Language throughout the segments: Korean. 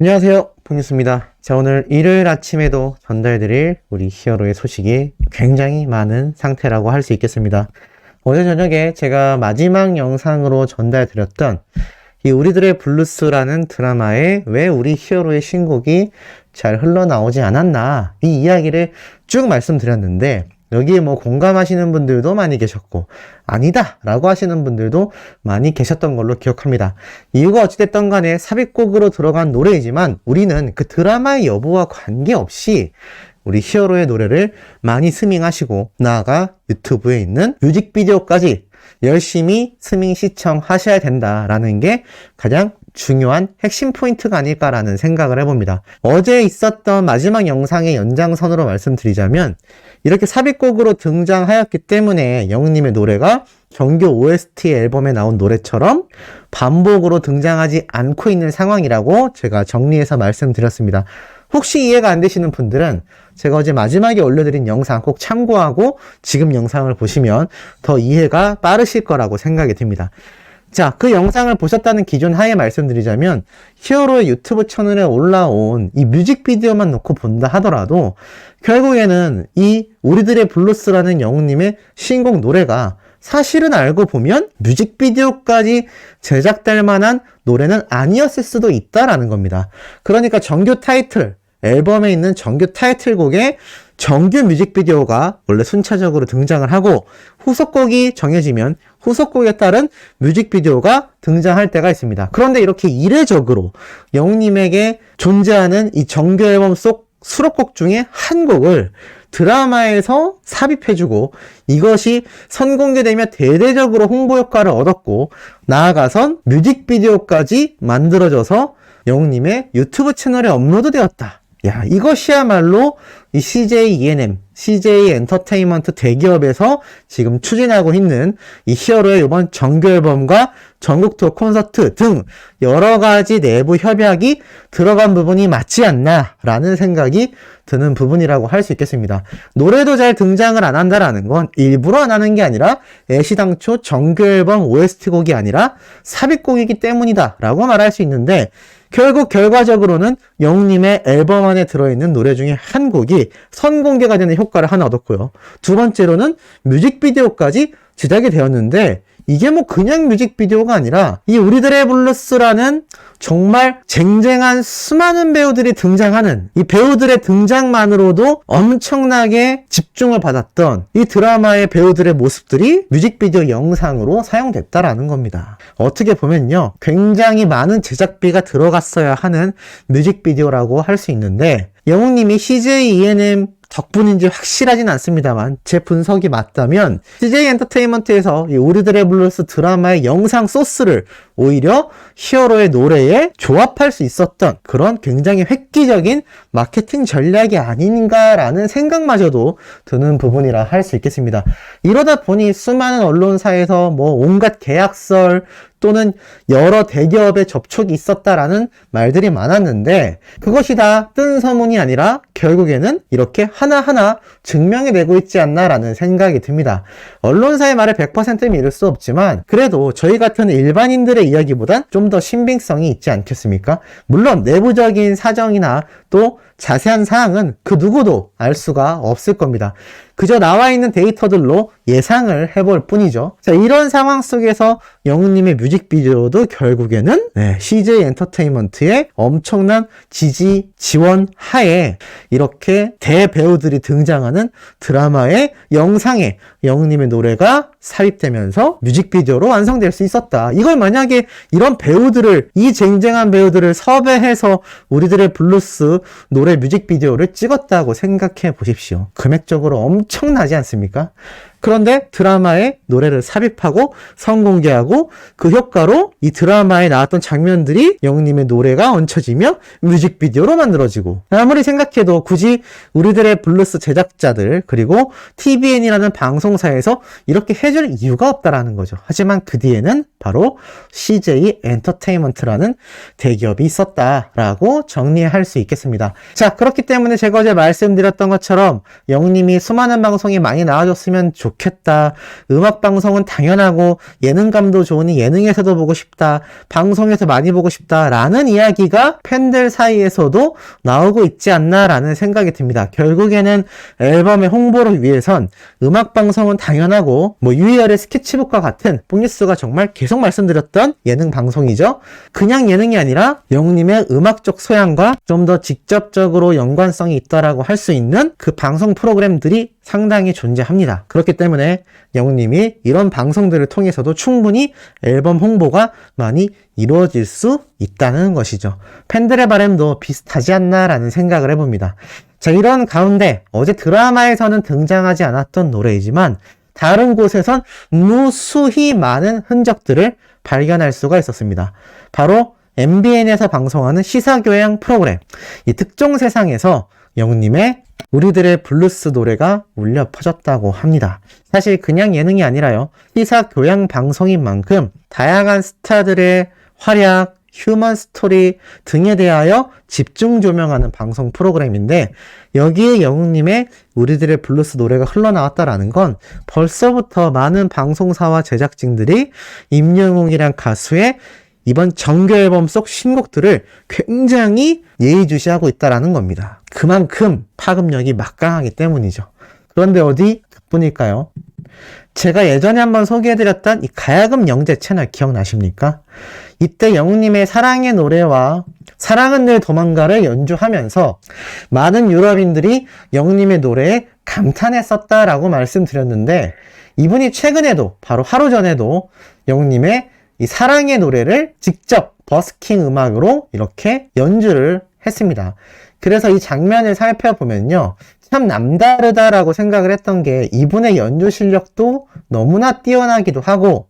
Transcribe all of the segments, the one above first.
안녕하세요. 봉유수입니다. 자, 오늘 일요일 아침에도 전달드릴 우리 히어로의 소식이 굉장히 많은 상태라고 할 수 있겠습니다. 어제 저녁에 제가 마지막 영상으로 전달드렸던 이 우리들의 블루스라는 드라마에 왜 우리 히어로의 신곡이 잘 흘러나오지 않았나 이 이야기를 쭉 말씀드렸는데 여기에 뭐 공감하시는 분들도 많이 계셨고 아니다 라고 하시는 분들도 많이 계셨던 걸로 기억합니다. 이유가 어찌됐던 간에 삽입곡으로 들어간 노래이지만 우리는 그 드라마의 여부와 관계없이 우리 히어로의 노래를 많이 스밍하시고 나아가 유튜브에 있는 뮤직비디오까지 열심히 스밍 시청하셔야 된다라는 게 가장 중요한 핵심 포인트가 아닐까라는 생각을 해봅니다. 어제 있었던 마지막 영상의 연장선으로 말씀드리자면 이렇게 삽입곡으로 등장하였기 때문에 영웅님의 노래가 정규 OST 앨범에 나온 노래처럼 반복으로 등장하지 않고 있는 상황이라고 제가 정리해서 말씀드렸습니다. 혹시 이해가 안 되시는 분들은 제가 어제 마지막에 올려드린 영상 꼭 참고하고 지금 영상을 보시면 더 이해가 빠르실 거라고 생각이 듭니다. 자, 그 영상을 보셨다는 기준 하에 말씀드리자면 히어로의 유튜브 채널에 올라온 이 뮤직비디오만 놓고 본다 하더라도 결국에는 이 우리들의 블루스라는 영웅님의 신곡 노래가 사실은 알고 보면 뮤직비디오까지 제작될 만한 노래는 아니었을 수도 있다라는 겁니다. 그러니까 정규 타이틀, 앨범에 있는 정규 타이틀곡에 정규 뮤직비디오가 원래 순차적으로 등장을 하고 후속곡이 정해지면 후속곡에 따른 뮤직비디오가 등장할 때가 있습니다. 그런데 이렇게 이례적으로 영웅님에게 존재하는 이 정규 앨범 속 수록곡 중에 한 곡을 드라마에서 삽입해주고 이것이 선공개되며 대대적으로 홍보 효과를 얻었고 나아가선 뮤직비디오까지 만들어져서 영웅님의 유튜브 채널에 업로드되었다. 야, 이것이야말로 이 CJ ENM, CJ 엔터테인먼트 대기업에서 지금 추진하고 있는 이 히어로의 이번 정규 앨범과 전국 투어 콘서트 등 여러 가지 내부 협약이 들어간 부분이 맞지 않나라는 생각이 드는 부분이라고 할 수 있겠습니다. 노래도 잘 등장을 안 한다라는 건 일부러 안 하는 게 아니라 애시당초 정규 앨범 OST 곡이 아니라 삽입곡이기 때문이다라고 말할 수 있는데 결국 결과적으로는 영웅님의 앨범 안에 들어있는 노래 중에 한 곡이 선공개가 되는 효과를 하나 얻었고요. 두 번째로는 뮤직비디오까지 제작이 되었는데 이게 뭐 그냥 뮤직비디오가 아니라 이 우리들의 블루스라는 정말 쟁쟁한 수많은 배우들이 등장하는 이 배우들의 등장만으로도 엄청나게 집중을 받았던 이 드라마의 배우들의 모습들이 뮤직비디오 영상으로 사용됐다라는 겁니다. 어떻게 보면요. 굉장히 많은 제작비가 들어갔어야 하는 뮤직비디오라고 할 수 있는데 영웅님이 CJ ENM 덕분인지 확실하진 않습니다만 제 분석이 맞다면 CJ 엔터테인먼트에서 이 우리들의 블루스 드라마의 영상 소스를 오히려 히어로의 노래에 조합할 수 있었던 그런 굉장히 획기적인 마케팅 전략이 아닌가라는 생각마저도 드는 부분이라 할 수 있겠습니다. 이러다 보니 수많은 언론사에서 뭐 온갖 계약설 또는 여러 대기업의 접촉이 있었다라는 말들이 많았는데 그것이 다뜬 소문이 아니라 결국에는 이렇게 하나하나 증명이 되고 있지 않나라는 생각이 듭니다. 언론사의 말을 100% 믿을 수 없지만 그래도 저희 같은 일반인들의 이야기보단 좀 더 신빙성이 있지 않겠습니까? 물론 내부적인 사정이나 또 자세한 사항은 그 누구도 알 수가 없을 겁니다. 그저 나와 있는 데이터들로 예상을 해볼 뿐이죠. 자, 이런 상황 속에서 영웅님의 뮤직비디오도 결국에는 네, CJ 엔터테인먼트의 엄청난 지지 지원 하에 이렇게 대배우들이 등장하는 드라마의 영상에 영웅님의 노래가 삽입되면서 뮤직비디오로 완성될 수 있었다. 이걸 만약에 이런 배우들을 이 쟁쟁한 배우들을 섭외해서 우리들의 블루스 노래 뮤직비디오를 찍었다고 생각해 보십시오. 금액적으로 엄청 나지 않습니까? 그런데 드라마에 노래를 삽입하고 성공개하고 그 효과로 이 드라마에 나왔던 장면들이 영웅님의 노래가 얹혀지며 뮤직비디오로 만들어지고 아무리 생각해도 굳이 우리들의 블루스 제작자들 그리고 TVN이라는 방송사에서 이렇게 해줄 이유가 없다라는 거죠. 하지만 그 뒤에는 바로 CJ 엔터테인먼트라는 대기업이 있었다라고 정리할 수 있겠습니다. 자 그렇기 때문에 제가 어제 말씀드렸던 것처럼 영웅님이 수많은 방송에 많이 나와줬으면 좋 좋겠다. 음악 방송은 당연하고 예능감도 좋으니 예능에서도 보고 싶다. 방송에서 많이 보고 싶다. 라는 이야기가 팬들 사이에서도 나오고 있지 않나라는 생각이 듭니다. 결국에는 앨범의 홍보를 위해선 음악 방송은 당연하고 뭐 유희열의 스케치북과 같은 뽕뉴스가 정말 계속 말씀드렸던 예능 방송이죠. 그냥 예능이 아니라 영웅님의 음악적 소양과 좀 더 직접적으로 연관성이 있다라고 할 수 있는 그 방송 프로그램들이 상당히 존재합니다. 그렇기 때문에 영웅님이 이런 방송들을 통해서도 충분히 앨범 홍보가 많이 이루어질 수 있다는 것이죠. 팬들의 바람도 비슷하지 않나라는 생각을 해봅니다. 자, 이런 가운데 어제 드라마에서는 등장하지 않았던 노래이지만 다른 곳에선 무수히 많은 흔적들을 발견할 수가 있었습니다. 바로 MBN에서 방송하는 시사교양 프로그램, 이 특종 세상에서 영웅님의 우리들의 블루스 노래가 울려 퍼졌다고 합니다. 사실 그냥 예능이 아니라요. 시사 교양 방송인 만큼 다양한 스타들의 활약, 휴먼 스토리 등에 대하여 집중 조명하는 방송 프로그램인데 여기에 영웅님의 우리들의 블루스 노래가 흘러나왔다라는 건 벌써부터 많은 방송사와 제작진들이 임영웅이란 가수의 이번 정규 앨범 속 신곡들을 굉장히 예의주시하고 있다라는 겁니다. 그만큼 파급력이 막강하기 때문이죠. 그런데 어디 그뿐일까요? 제가 예전에 한번 소개해드렸던 이 가야금 영재 채널 기억나십니까? 이때 영웅님의 사랑의 노래와 사랑은 늘 도망가를 연주하면서 많은 유럽인들이 영웅님의 노래에 감탄했었다라고 말씀드렸는데 이분이 최근에도 바로 하루 전에도 영웅님의 이 사랑의 노래를 직접 버스킹 음악으로 이렇게 연주를 했습니다. 그래서 이 장면을 살펴보면요. 참 남다르다라고 생각을 했던 게 이분의 연주 실력도 너무나 뛰어나기도 하고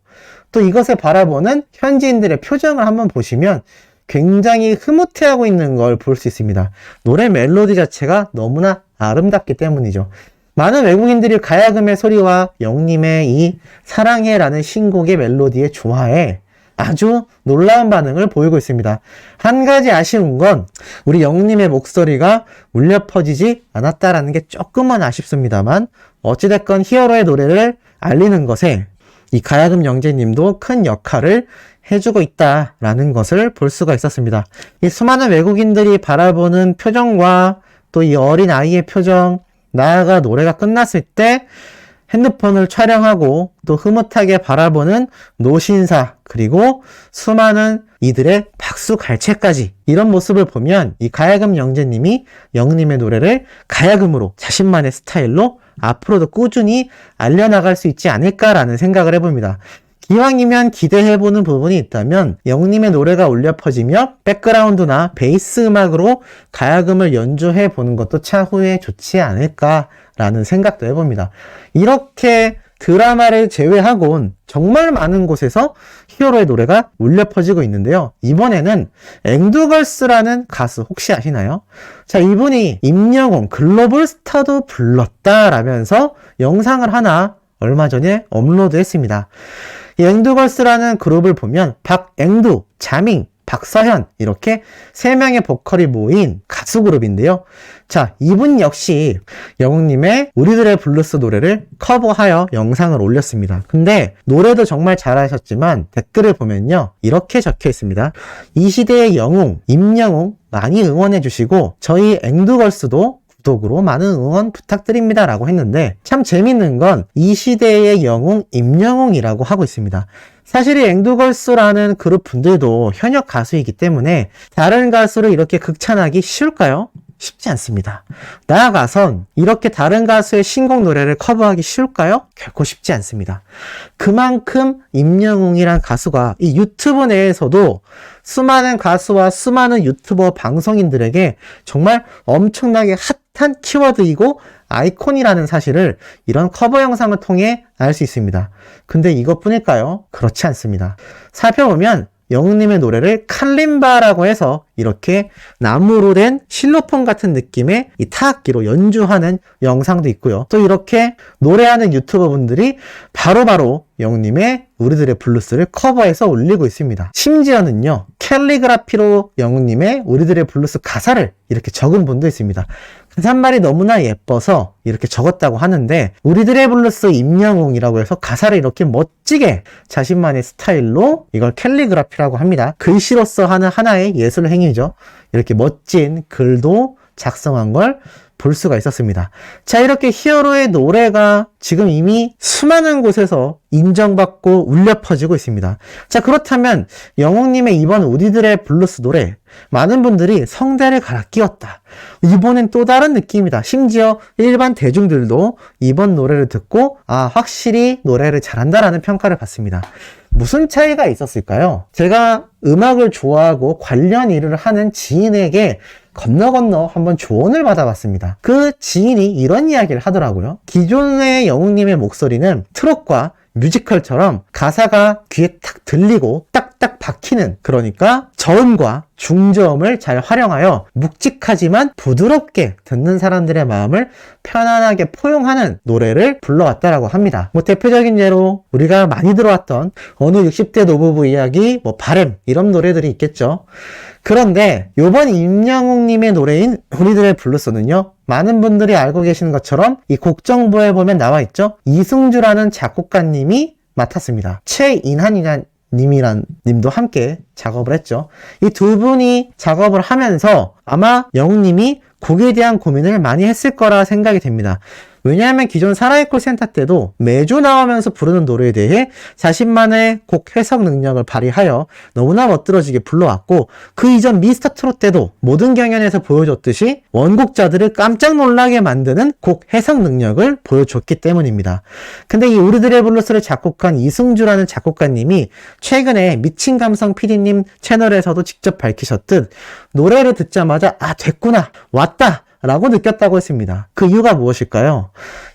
또 이것을 바라보는 현지인들의 표정을 한번 보시면 굉장히 흐뭇해하고 있는 걸 볼 수 있습니다. 노래 멜로디 자체가 너무나 아름답기 때문이죠. 많은 외국인들이 가야금의 소리와 영님의 이 사랑해라는 신곡의 멜로디에 좋아해 아주 놀라운 반응을 보이고 있습니다. 한 가지 아쉬운 건 우리 영님의 목소리가 울려 퍼지지 않았다라는 게 조금만 아쉽습니다만 어찌됐건 히어로의 노래를 알리는 것에 이 가야금 영재님도 큰 역할을 해주고 있다라는 것을 볼 수가 있었습니다. 이 수많은 외국인들이 바라보는 표정과 또 이 어린 아이의 표정, 나아가 노래가 끝났을 때 핸드폰을 촬영하고 또 흐뭇하게 바라보는 노신사 그리고 수많은 이들의 박수 갈채까지 이런 모습을 보면 이 가야금 영재님이 영님의 노래를 가야금으로 자신만의 스타일로 앞으로도 꾸준히 알려나갈 수 있지 않을까라는 생각을 해봅니다. 기왕이면 기대해보는 부분이 있다면 영님의 노래가 울려 퍼지며 백그라운드나 베이스 음악으로 가야금을 연주해 보는 것도 차후에 좋지 않을까라는 생각도 해봅니다. 이렇게 드라마를 제외하곤 정말 많은 곳에서 히어로의 노래가 울려 퍼지고 있는데요. 이번에는 앵두걸스라는 가수 혹시 아시나요? 자, 이분이 임영웅 글로벌 스타도 불렀다라면서 영상을 하나 얼마 전에 업로드 했습니다. 이 앵두걸스라는 그룹을 보면 박앵두, 자밍, 박서현 이렇게 세 명의 보컬이 모인 가수 그룹인데요. 자, 이분 역시 영웅님의 우리들의 블루스 노래를 커버하여 영상을 올렸습니다. 근데 노래도 정말 잘하셨지만 댓글을 보면요. 이렇게 적혀 있습니다. 이 시대의 영웅, 임영웅 많이 응원해 주시고 저희 앵두걸스도 구독으로 많은 응원 부탁드립니다. 라고 했는데 참 재밌는 건 이 시대의 영웅 임영웅이라고 하고 있습니다. 사실 이 앵두걸스라는 그룹 분들도 현역 가수이기 때문에 다른 가수를 이렇게 극찬하기 쉬울까요? 쉽지 않습니다. 나아가선 이렇게 다른 가수의 신곡 노래를 커버하기 쉬울까요? 결코 쉽지 않습니다. 그만큼 임영웅이란 가수가 이 유튜브 내에서도 수많은 가수와 수많은 유튜버 방송인들에게 정말 엄청나게 핫 한 키워드이고 아이콘이라는 사실을 이런 커버 영상을 통해 알 수 있습니다. 근데 이것뿐일까요? 그렇지 않습니다. 살펴보면 영웅님의 노래를 칼림바라고 해서 이렇게 나무로 된 실로폰 같은 느낌의 이 타악기로 연주하는 영상도 있고요. 또 이렇게 노래하는 유튜버 분들이 바로바로 영웅님의 우리들의 블루스를 커버해서 올리고 있습니다. 심지어는요, 캘리그라피로 영웅님의 우리들의 블루스 가사를 이렇게 적은 분도 있습니다. 인사말이 너무나 예뻐서 이렇게 적었다고 하는데 우리들의 블루스 임영웅이라고 해서 가사를 이렇게 멋지게 자신만의 스타일로 이걸 캘리그라피라고 합니다. 글씨로서 하는 하나의 예술 행위죠. 이렇게 멋진 글도 작성한 걸 볼 수가 있었습니다. 자, 이렇게 히어로의 노래가 지금 이미 수많은 곳에서 인정받고 울려 퍼지고 있습니다. 자, 그렇다면 영웅님의 이번 우리들의 블루스 노래 많은 분들이 성대를 갈아 끼웠다. 이번엔 또 다른 느낌이다. 심지어 일반 대중들도 이번 노래를 듣고 아, 확실히 노래를 잘한다라는 평가를 받습니다. 무슨 차이가 있었을까요? 제가 음악을 좋아하고 관련 일을 하는 지인에게 건너 건너 한번 조언을 받아봤습니다. 그 지인이 이런 이야기를 하더라고요. 기존의 영웅님의 목소리는 트롯과 뮤지컬처럼 가사가 귀에 탁 들리고 딱딱 박히는 그러니까 저음과 중저음을 잘 활용하여 묵직하지만 부드럽게 듣는 사람들의 마음을 편안하게 포용하는 노래를 불러왔다라고 합니다. 뭐 대표적인 예로 우리가 많이 들어왔던 어느 60대 노부부 이야기, 뭐 바램 이런 노래들이 있겠죠. 그런데 요번 임영웅님의 노래인 우리들의 블루스는요. 많은 분들이 알고 계시는 것처럼 이 곡 정보에 보면 나와 있죠. 이승주라는 작곡가님이 맡았습니다. 최인한이란 님이란 님도 함께 작업을 했죠. 이 두 분이 작업을 하면서 아마 영웅님이 곡에 대한 고민을 많이 했을 거라 생각이 됩니다. 왜냐하면 기존 사라이콜 센터 때도 매주 나오면서 부르는 노래에 대해 자신만의 곡 해석 능력을 발휘하여 너무나 멋들어지게 불러왔고 그 이전 미스터 트롯 때도 모든 경연에서 보여줬듯이 원곡자들을 깜짝 놀라게 만드는 곡 해석 능력을 보여줬기 때문입니다. 근데 이 우리들의 블루스를 작곡한 이승주라는 작곡가님이 최근에 미친 감성 PD님 채널에서도 직접 밝히셨듯 노래를 듣자마자 아 됐구나 왔다 라고 느꼈다고 했습니다. 그 이유가 무엇일까요?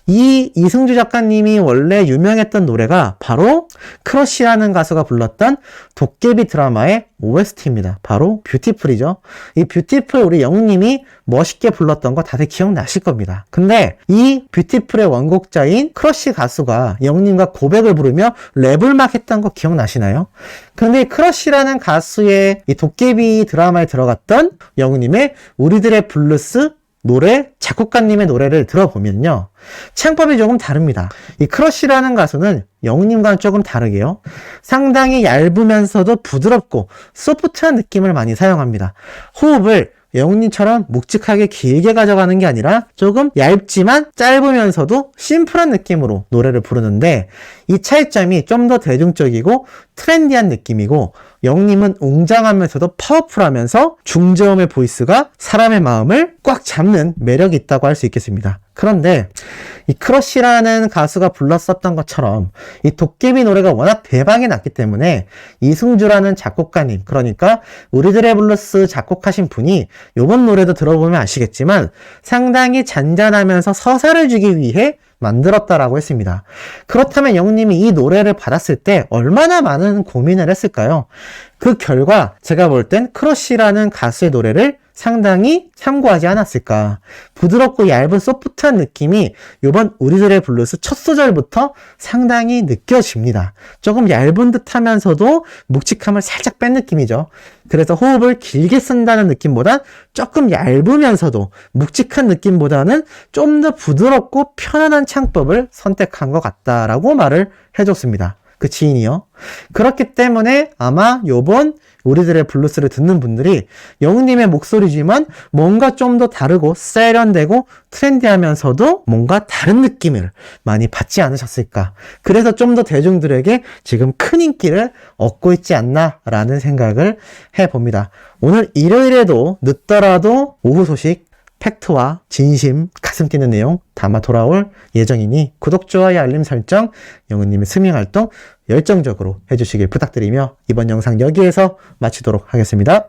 이 이승주 작가님이 원래 유명했던 노래가 바로 크러쉬라는 가수가 불렀던 도깨비 드라마의 OST입니다. 바로 뷰티풀이죠. 이 뷰티풀 우리 영웅님이 멋있게 불렀던 거 다들 기억나실 겁니다. 근데 이 뷰티풀의 원곡자인 크러쉬 가수가 영웅님과 고백을 부르며 랩을 막 했던 거 기억나시나요? 근데 이 크러쉬라는 가수의 이 도깨비 드라마에 들어갔던 영웅님의 우리들의 블루스 노래 작곡가님의 노래를 들어보면요. 창법이 조금 다릅니다. 이 크러쉬라는 가수는 영웅님과는 조금 다르게요. 상당히 얇으면서도 부드럽고 소프트한 느낌을 많이 사용합니다. 호흡을 영웅님처럼 묵직하게 길게 가져가는 게 아니라 조금 얇지만 짧으면서도 심플한 느낌으로 노래를 부르는데 이 차이점이 좀 더 대중적이고 트렌디한 느낌이고 영님은 웅장하면서도 파워풀하면서 중저음의 보이스가 사람의 마음을 꽉 잡는 매력이 있다고 할 수 있겠습니다. 그런데 이 크러쉬라는 가수가 불렀었던 것처럼 이 도깨비 노래가 워낙 대박이 났기 때문에 이승주라는 작곡가님 그러니까 우리들의 블루스 작곡하신 분이 요번 노래도 들어보면 아시겠지만 상당히 잔잔하면서 서사를 주기 위해 만들었다라고 했습니다. 그렇다면 영님이 이 노래를 받았을 때 얼마나 많은 고민을 했을까요? 그 결과 제가 볼 땐 크러쉬라는 가수의 노래를 상당히 참고하지 않았을까. 부드럽고 얇은 소프트한 느낌이 이번 우리들의 블루스 첫 소절부터 상당히 느껴집니다. 조금 얇은 듯 하면서도 묵직함을 살짝 뺀 느낌이죠. 그래서 호흡을 길게 쓴다는 느낌보다 조금 얇으면서도 묵직한 느낌보다는 좀 더 부드럽고 편안한 창법을 선택한 것 같다라고 말을 해줬습니다. 그 지인이요. 그렇기 때문에 아마 요번 우리들의 블루스를 듣는 분들이 영웅님의 목소리지만 뭔가 좀 더 다르고 세련되고 트렌디하면서도 뭔가 다른 느낌을 많이 받지 않으셨을까. 그래서 좀 더 대중들에게 지금 큰 인기를 얻고 있지 않나라는 생각을 해봅니다. 오늘 일요일에도 늦더라도 오후 소식 팩트와 진심, 가슴 뛰는 내용 담아 돌아올 예정이니 구독, 좋아요, 알림 설정, 영은님의 스밍 활동 열정적으로 해주시길 부탁드리며 이번 영상 여기에서 마치도록 하겠습니다.